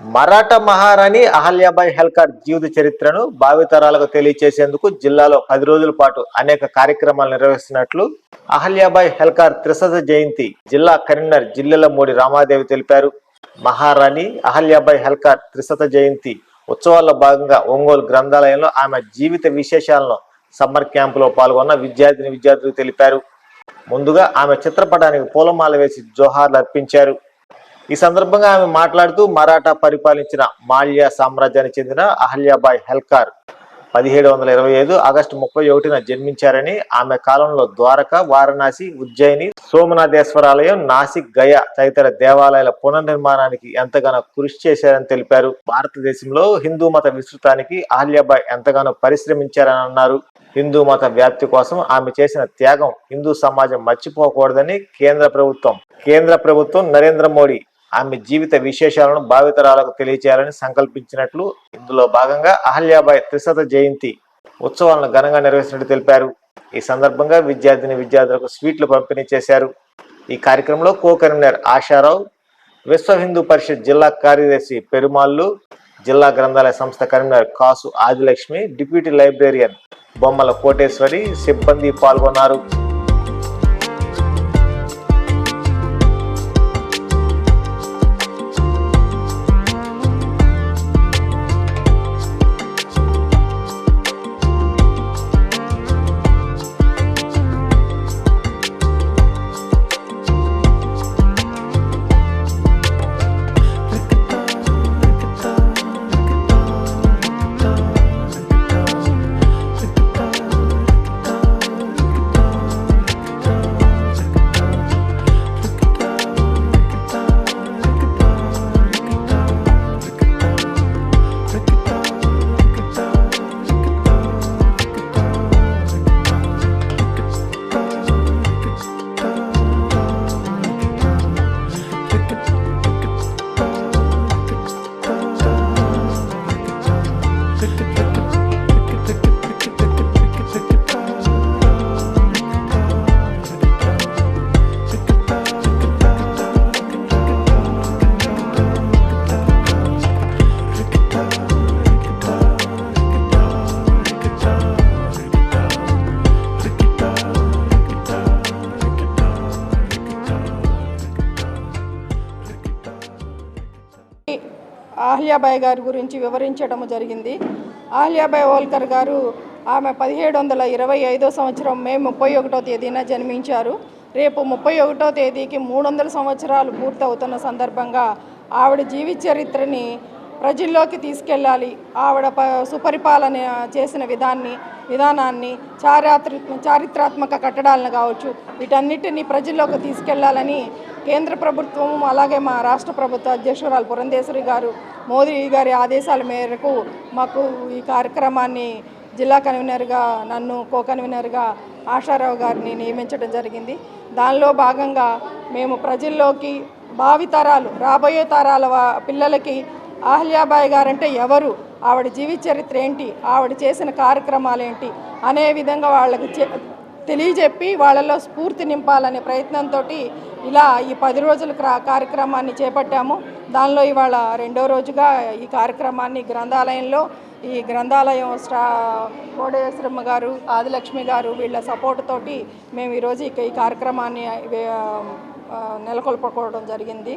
మరాఠా మహారాణి అహల్యాబాయి హెల్కర్ జీవిత చరిత్రను భావితరాలకు తెలియచేసేందుకు జిల్లాలో పది రోజుల పాటు అనేక కార్యక్రమాలు నిర్వహిస్తున్నట్లు అహల్యాబాయి హెల్కర్ త్రిశత జయంతి జిల్లా కరీంనగర్ జిల్లాల మోడి రామాదేవి తెలిపారు. మహారాణి అహల్యాబాయి హెల్కర్ త్రిశత జయంతి ఉత్సవాల్లో భాగంగా ఒంగోలు గ్రంథాలయంలో ఆమె జీవిత విశేషాలను సమ్మర్ క్యాంపులో పాల్గొన్న విద్యార్థిని విద్యార్థులు తెలిపారు. ముందుగా ఆమె చిత్రపటానికి పూలమాల వేసి జోహార్లు అర్పించారు. ఈ సందర్భంగా ఆమె మాట్లాడుతూ మరాఠా పరిపాలించిన మాల్యా సామ్రాజ్యానికి చెందిన అహల్యాబాయ్ హెల్కార్ పదిహేడు వందల ఇరవై ఐదు ఆగస్టు ముప్పై ఒకటిన జన్మించారని ఆమె కాలంలో ద్వారక వారణాసి ఉజ్జయిని సోమనాథేశ్వరాలయం నాసిక్ గయ తదితర దేవాలయాల పునర్నిర్మాణానికి ఎంతగానో కృషి చేశారని తెలిపారు. భారతదేశంలో హిందూ మత విస్తృతానికి అహల్యాబాయ్ ఎంతగానో పరిశ్రమించారని అన్నారు. హిందూ మత వ్యాప్తి కోసం ఆమె చేసిన త్యాగం హిందూ సమాజం మర్చిపోకూడదని కేంద్ర ప్రభుత్వం కేంద్ర ప్రభుత్వం నరేంద్ర మోడీ ఆమె జీవిత విశేషాలను భావితరాలకు తెలియచేయాలని సంకల్పించినట్లు ఇందులో భాగంగా అహల్యాబాయ్ త్రిశత జయంతి ఉత్సవాలను ఘనంగా నిర్వహించినట్టు తెలిపారు. ఈ సందర్భంగా విద్యార్థిని విద్యార్థులకు స్వీట్లు పంపిణీ చేశారు. ఈ కార్యక్రమంలో కో కన్వీనర్ ఆశారావు విశ్వ హిందూ పరిషత్ జిల్లా కార్యదర్శి పెరుమాళ్ళు జిల్లా గ్రంథాలయ సంస్థ convenor Kasu Adilakshmi deputy librarian Bommala Koteswari సిబ్బంది పాల్గొన్నారు. ఆహ్యాబాయి గారి గురించి వివరించడం జరిగింది. ఆహ్యాబాయి హోల్కర్ గారు ఆమె పదిహేడు వందల ఇరవై ఐదో సంవత్సరం మే ముప్పై ఒకటో తేదీన జన్మించారు. రేపు ముప్పై ఒకటో తేదీకి మూడు వందల సంవత్సరాలు పూర్తవుతున్న సందర్భంగా ఆవిడ జీవిత చరిత్రని ప్రజల్లోకి తీసుకెళ్ళాలి. ఆవిడ ప సుపరిపాలన చేసిన విధాన్ని విధానాన్ని చారిత్ర చారిత్రాత్మక కట్టడాలను కావచ్చు వీటన్నిటిని ప్రజల్లోకి తీసుకెళ్ళాలని కేంద్ర ప్రభుత్వం అలాగే మా రాష్ట్ర ప్రభుత్వ అధ్యక్షురాలు పురంధేశ్వరి గారు మోదీ గారి ఆదేశాల మేరకు మాకు ఈ కార్యక్రమాన్ని జిల్లా కన్వీనర్గా నన్ను కో కన్వీనర్గా ఆశారావు గారిని నియమించడం జరిగింది. దానిలో భాగంగా మేము ప్రజల్లోకి భావితరాలు రాబోయే తరాల పిల్లలకి అహల్యాబాయి గారంటే ఎవరు? ఆవిడ జీవిత చరిత్ర ఏంటి? ఆవిడ చేసిన కార్యక్రమాలు ఏంటి? అనే విధంగా వాళ్ళకి తెలియజెప్పి వాళ్ళలో స్ఫూర్తి నింపాలనే ప్రయత్నంతో ఇలా ఈ పది రోజుల క్రా- కార్యక్రమాన్ని చేపట్టాము. దానిలో ఇవాళ రెండో రోజుగా ఈ కార్యక్రమాన్ని గ్రంథాలయంలో ఈ గ్రంథాలయం స్టా కోడేశ్వరమ్మ గారు ఆదిలక్ష్మి గారు వీళ్ళ సపోర్ట్ తోటి మేము ఈరోజు ఇక ఈ కార్యక్రమాన్ని నెలకొల్పకోవడం జరిగింది.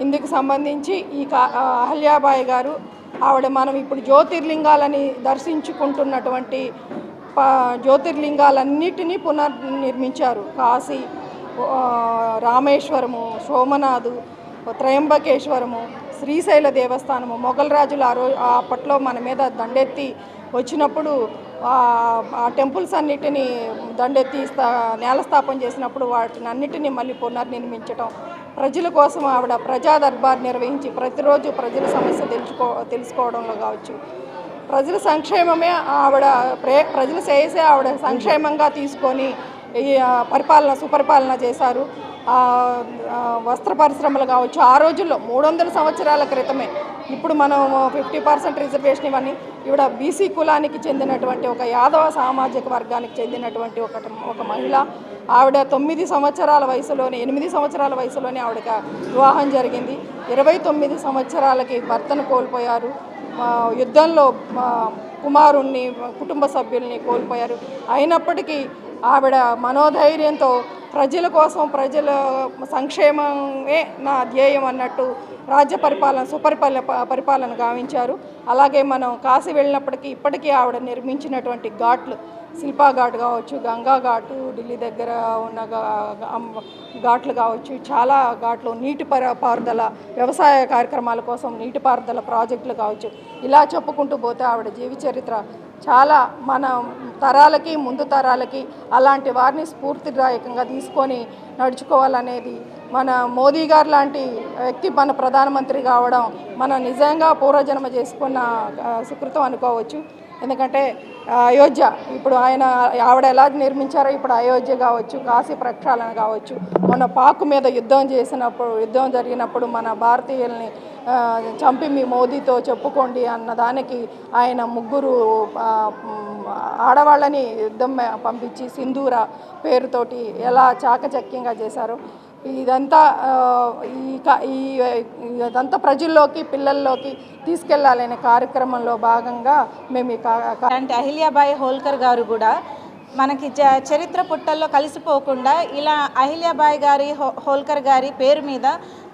ఇందుకు సంబంధించి ఈ కా అహల్యాబాయి గారు ఆవిడ మనం ఇప్పుడు జ్యోతిర్లింగాలని దర్శించుకుంటున్నటువంటి జ్యోతిర్లింగాలన్నిటినీ పునర్నిర్మించారు. కాశీ రామేశ్వరము సోమనాథు త్రయంబకేశ్వరము శ్రీశైల దేవస్థానము మొఘల్ రాజులు ఆ రో అప్పట్లో మన మీద దండెత్తి వచ్చినప్పుడు ఆ టెంపుల్స్ అన్నిటినీ దండెత్తి స్థా నేలస్థాపన చేసినప్పుడు వాటిని అన్నిటినీ మళ్ళీ పునర్నిర్మించటం ప్రజల కోసం ఆవిడ ప్రజా దర్బార్ నిర్వహించి ప్రతిరోజు ప్రజల సమస్య తెలుసుకో తెలుసుకోవడంలో కావచ్చు. ప్రజల సంక్షేమమే ఆవిడ ప్రే ప్రజల చేసే ఆవిడ సంక్షేమంగా తీసుకొని పరిపాలన సుపరిపాలన చేశారు. వస్త్ర పరిశ్రమలు కావచ్చు ఆ రోజుల్లో మూడు వందల సంవత్సరాల క్రితమే ఇప్పుడు మనం ఫిఫ్టీ పర్సెంట్ రిజర్వేషన్ ఇవన్నీ ఈవిడ బీసీ కులానికి చెందినటువంటి ఒక యాదవ సామాజిక వర్గానికి చెందినటువంటి ఒక ఒక మహిళ. ఆవిడ తొమ్మిది సంవత్సరాల వయసులోనే ఎనిమిది సంవత్సరాల వయసులోనే ఆవిడకి వివాహం జరిగింది. ఇరవై తొమ్మిది సంవత్సరాలకి భర్తను కోల్పోయారు. యుద్ధంలో కుమారుణ్ణి కుటుంబ సభ్యుల్ని కోల్పోయారు. అయినప్పటికీ ఆవిడ మనోధైర్యంతో ప్రజల కోసం ప్రజల సంక్షేమమే నా ధ్యేయం అన్నట్టు రాజ్య పరిపాలన సుపరిపాలన పరిపాలన గావించారు. అలాగే మనం కాశీ వెళ్ళినప్పటికీ ఇప్పటికీ ఆవిడ నిర్మించినటువంటి ఘాట్లు శిల్పా ఘాట్ కావచ్చు గంగా ఘాటు ఢిల్లీ దగ్గర ఉన్న ఘాట్లు కావచ్చు. చాలా ఘాట్లు నీటి పర పారుదల వ్యవసాయ కార్యక్రమాల కోసం నీటిపారుదల ప్రాజెక్టులు కావచ్చు. ఇలా చెప్పుకుంటూ పోతే ఆవిడ జీవి చరిత్ర చాలా మన తరాలకి ముందు తరాలకి అలాంటి వారిని స్ఫూర్తిదాయకంగా తీసుకొని నడుచుకోవాలనేది మన మోదీ గారు లాంటి వ్యక్తి మన ప్రధానమంత్రి కావడం మన నిజంగా పూర్వజన్మ చేసుకున్న సుకృతం అనుకోవచ్చు. ఎందుకంటే అయోధ్య ఇప్పుడు ఆయన ఆవిడ ఎలా నిర్మించారో ఇప్పుడు అయోధ్య కావచ్చు కాశీ ప్రక్షాళన కావచ్చు. మన పాకు మీద యుద్ధం చేసినప్పుడు యుద్ధం జరిగినప్పుడు మన భారతీయుల్ని చంపి మీ మోదీతో చెప్పుకోండి అన్న దానికి ఆయన ముగ్గురు ఆడవాళ్ళని యుద్ధం పంపించి సింధూర పేరుతోటి ఎలా చాకచక్యంగా చేశారు. ఇదంతా ఈ క- ఈ ఇదంతా ప్రజల్లోకి పిల్లల్లోకి తీసుకెళ్ళాలనే కార్యక్రమంలో భాగంగా మేము ఈ అంటే అహిల్యాబాయి హోల్కర్ గారు కూడా మనకి చ- చరిత్ర పుట్టల్లో కలిసిపోకుండా ఇలా అహిల్యాబాయి గారి హో హోల్కర్ గారి పేరు మీద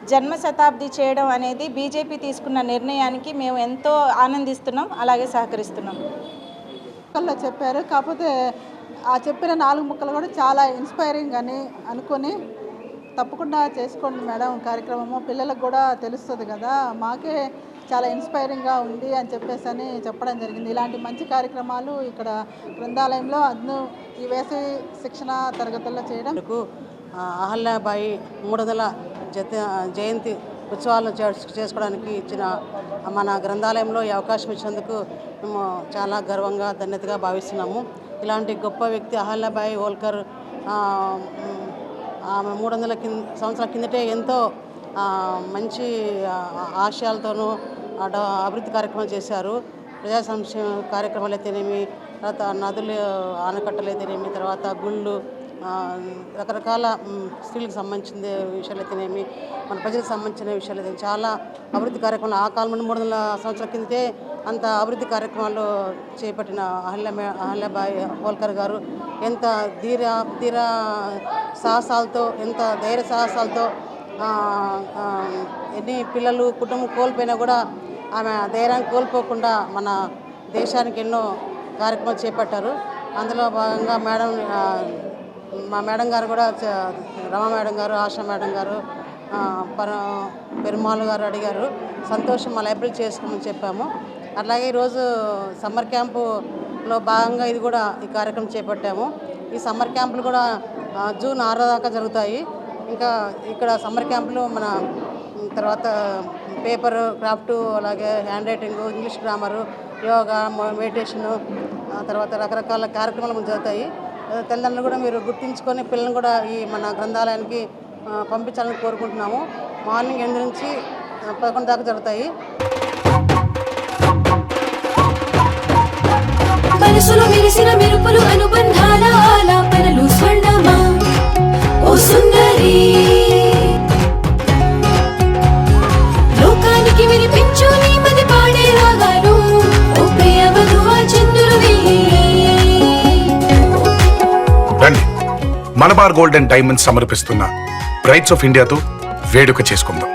జన్మ శతాబ్ది చేయడం అనేది బీజేపీ తీసుకున్న నిర్ణయానికి మేము ఎంతో ఆనందిస్తున్నాం అలాగే సహకరిస్తున్నాం. ముక్కల్లో చెప్పారు. కాకపోతే ఆ చెప్పిన నాలుగు ముక్కలు కూడా చాలా ఇన్స్పైరింగ్ అని అనుకొని తప్పకుండా చేసుకోండి మేడం కార్యక్రమము. పిల్లలకు కూడా తెలుస్తుంది కదా. మాకే చాలా ఇన్స్పైరింగ్గా ఉంది అని చెప్పేసి అని చెప్పడం జరిగింది. ఇలాంటి మంచి కార్యక్రమాలు ఇక్కడ గ్రంథాలయంలో అద్ను ఈ వేసవి శిక్షణ తరగతుల్లో చేయడం అహల్యాబాయి మూడదల జత జయంతి ఉత్సవాలను చేసుకోవడానికి ఇచ్చిన మన గ్రంథాలయంలో ఈ అవకాశం ఇచ్చినందుకు మేము చాలా గర్వంగా ధన్యతగా భావిస్తున్నాము. ఇలాంటి గొప్ప వ్యక్తి అహల్యాబాయి హోల్కర్ మూడు వందల కింద సంవత్సరాల కిందటే ఎంతో మంచి ఆశయాలతోనూ డ- అభివృద్ధి కార్యక్రమాలు చేశారు. ప్రజా సంక్షేమ కార్యక్రమాలు అయితేనేమి తర్వాత నదులు ఆనకట్టలు అయితేనేమి తర్వాత గుళ్ళు రకరకాల స్త్రీలకు సంబంధించిన విషయాలు అయితేనేమి మన ప్రజలకు సంబంధించిన విషయాలు అయితే చాలా అభివృద్ధి కార్యక్రమాలు. ఆ కాలం నుండి మూడు వందల సంవత్సరాల కిందటే అంత అభివృద్ధి కార్యక్రమాలు చేపట్టిన అహల్య అహల్యబాయి హోల్కర్ గారు ఎంత ధీర ధీర సాహసాలతో ఎంత ధైర్య సాహసాలతో ఎన్ని పిల్లలు కుటుంబం కోల్పోయినా కూడా ఆమె ధైర్యాన్ని కోల్పోకుండా మన దేశానికి ఎన్నో కార్యక్రమాలు చేపట్టారు. అందులో భాగంగా మేడం మా మేడం గారు కూడా చ- రమా మేడం గారు ఆశా మేడం గారు పర పెరుమాళ్ గారు అడిగారు. సంతోషం మా లైబ్రరీ చేసుకోమని చెప్పాము. అట్లాగే ఈరోజు సమ్మర్ క్యాంపులో భాగంగా ఇది కూడా ఈ కార్యక్రమం చేపట్టాము. ఈ సమ్మర్ క్యాంపులు కూడా జూన్ ఆరో దాకా జరుగుతాయి. ఇంకా ఇక్కడ సమ్మర్ క్యాంపులు మన తర్వాత పేపర్ క్రాఫ్ట్ అలాగే handwriting English grammar yoga meditation తర్వాత రకరకాల కార్యక్రమాలు జరుగుతాయి. తల్లిదండ్రులు కూడా మీరు గుర్తించుకొని పిల్లల్ని కూడా ఈ మన గ్రంథాలయానికి పంపించాలని కోరుకుంటున్నాము. మార్నింగ్ ఎనిమిది నుంచి పదకొండు దాకా జరుగుతాయి. మనసులో మెరిసిన మెరుపులు అనుబంధాల ఆలాపనలు స్వర్ణమా? ఓ సుందరి. లోకానికి వినిపించు నీ మది పాడే రాగాలు ఓ ప్రియ వధువా చంద్రువి రండి. మలబార్ గోల్డ్ అండ్ డైమండ్స్ సమర్పిస్తున్న బ్రైట్స్ ఆఫ్ ఇండియాతో వేడుక చేసుకుందాం.